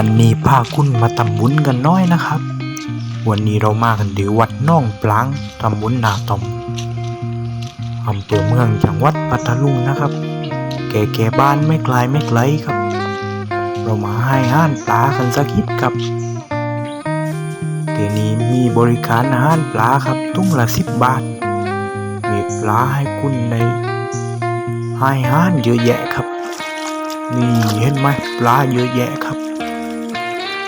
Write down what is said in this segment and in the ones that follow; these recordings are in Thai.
วันนี้พาคุณมาทำบุญกันน้อยนะครับ วันนี้เรามากันที่วัดน่องปลางตำบลนาตอมอำเภอเมืองจังหวัดปัตตาลุงนะครับ แก่แก่บ้านไม่ไกลไม่ไกลครับ เรามาให้อาหารปลากันสักนิดครับเดี๋ยวนี้มีบริการอาหารปลาครับตุ้งละสิบบาท มีปลาให้คุณในให้อาหารเยอะแยะครับ นี่เห็นไหมปลาเยอะแยะครับ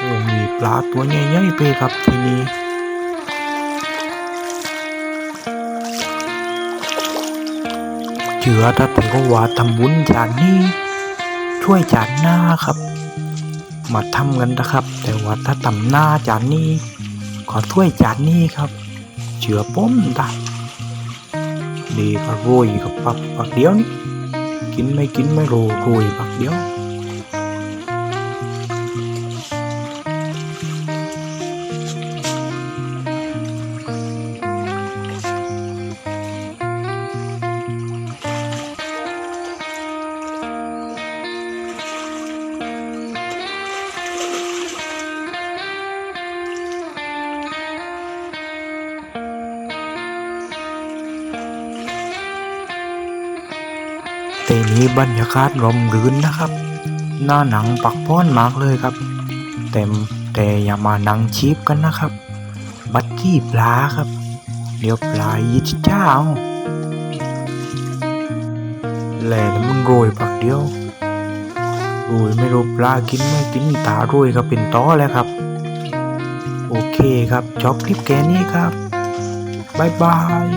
โอ้มีปลาตัวใหญ่ๆไปครับที่นี่เชื่อถ้าผมก็ว่าทำบุญจานนี้ ช่วยจานหน้าครับ มาทำกันนะครับ แต่ว่าถ้าทำหน้าจานนี้ ขอช่วยจานนี้ครับเชื่อผมได้ดีก็โรยกับปักปักเดียวนี่กินไม่กินไม่โรยโรยปักเดียว แต่นี้บรรยากาศร่มรื่นนะครับ หน้าหนังปักป้อนมากเลยครับแต่มแต่อย่ามานังชีพกันนะครับ บัดกี้ปลาครับ เดี๋ยวปลายิดเจ้าแหล่แล้วมึงโรยปักเดียวโรยไม่รู้ปลากินไม่กินตาโรยก็เป็นต้อแล้วครับ โอเคครับจบคลิปแค่นี้ครับ บ๊ายบาย